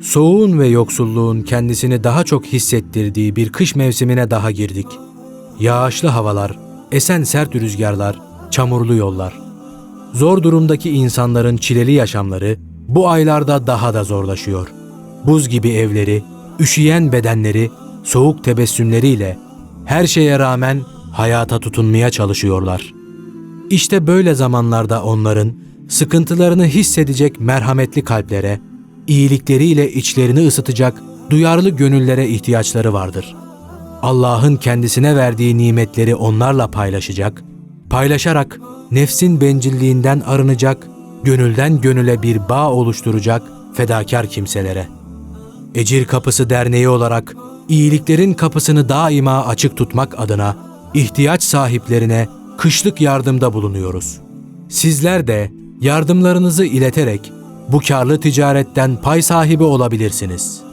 Soğuğun ve yoksulluğun kendisini daha çok hissettirdiği bir kış mevsimine daha girdik. Yağışlı havalar, esen sert rüzgarlar, çamurlu yollar. Zor durumdaki insanların çileli yaşamları bu aylarda daha da zorlaşıyor. Buz gibi evleri, üşüyen bedenleri, soğuk tebessümleriyle her şeye rağmen hayata tutunmaya çalışıyorlar. İşte böyle zamanlarda onların sıkıntılarını hissedecek merhametli kalplere, iyilikleriyle içlerini ısıtacak duyarlı gönüllere ihtiyaçları vardır. Allah'ın kendisine verdiği nimetleri onlarla paylaşacak, paylaşarak nefsin bencilliğinden arınacak, gönülden gönüle bir bağ oluşturacak fedakar kimselere. Ecir Kapısı Derneği olarak iyiliklerin kapısını daima açık tutmak adına ihtiyaç sahiplerine kışlık yardımda bulunuyoruz. Sizler de yardımlarınızı ileterek bu karlı ticaretten pay sahibi olabilirsiniz.''